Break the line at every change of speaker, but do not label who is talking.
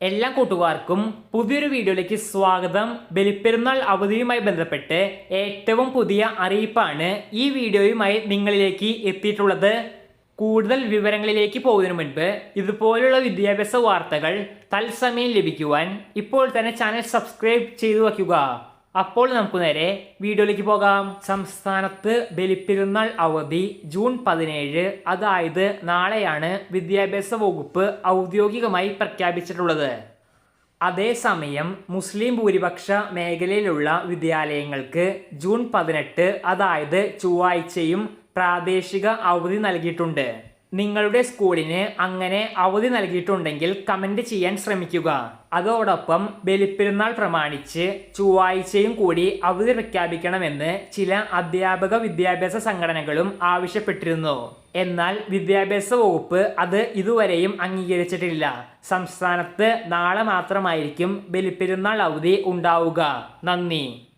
എല്ലാ കൂട്ടുകാർക്കും പുതിയൊരു വീഡിയോയിലേക്ക് സ്വാഗതം. ബലിപ്പെരുന്നാൾ അവധിയുമായി ബന്ധപ്പെട്ട് ഏറ്റവും പുതിയ അറിയിപ്പാണ് ഈ വീഡിയോയുമായി നിങ്ങളിലേക്ക് എത്തിയിട്ടുള്ളത്. കൂടുതൽ വിവരങ്ങളിലേക്ക് പോകുന്നതിന് മുൻപ് ഇതുപോലുള്ള വിദ്യാഭ്യാസ വാർത്തകൾ തത്സമയം ലഭിക്കുവാൻ ഇപ്പോൾ തന്നെ ചാനൽ സബ്സ്ക്രൈബ് ചെയ്തു വയ്ക്കുക. അപ്പോൾ നമുക്ക് നേരെ വീഡിയോയിലേക്ക് പോകാം. സംസ്ഥാനത്ത് ബലിപ്പെരുന്നാൾ അവധി ജൂൺ പതിനേഴ്. അതായത് നാളെയാണ് വിദ്യാഭ്യാസ വകുപ്പ് ഔദ്യോഗികമായി പ്രഖ്യാപിച്ചിട്ടുള്ളത്. അതേസമയം മുസ്ലിം ഭൂരിപക്ഷ മേഖലയിലുള്ള വിദ്യാലയങ്ങൾക്ക് ജൂൺ പതിനെട്ട് അതായത് ചൊവ്വാഴ്ചയും പ്രാദേശിക അവധി നൽകിയിട്ടുണ്ട്. നിങ്ങളുടെ സ്കൂളിന് അങ്ങനെ അവധി നൽകിയിട്ടുണ്ടെങ്കിൽ കമന്റ് ചെയ്യാൻ ശ്രമിക്കുക. അതോടൊപ്പം ബലിപ്പെരുന്നാൾ പ്രമാണിച്ച് ചൊവ്വാഴ്ചയും കൂടി അവധി പ്രഖ്യാപിക്കണമെന്ന് ചില അധ്യാപക വിദ്യാഭ്യാസ സംഘടനകളും ആവശ്യപ്പെട്ടിരുന്നു. എന്നാൽ വിദ്യാഭ്യാസ വകുപ്പ് അത് ഇതുവരെയും അംഗീകരിച്ചിട്ടില്ല. സംസ്ഥാനത്ത് നാളെ മാത്രമായിരിക്കും ബലിപ്പെരുന്നാൾ അവധി ഉണ്ടാവുക. നന്ദി.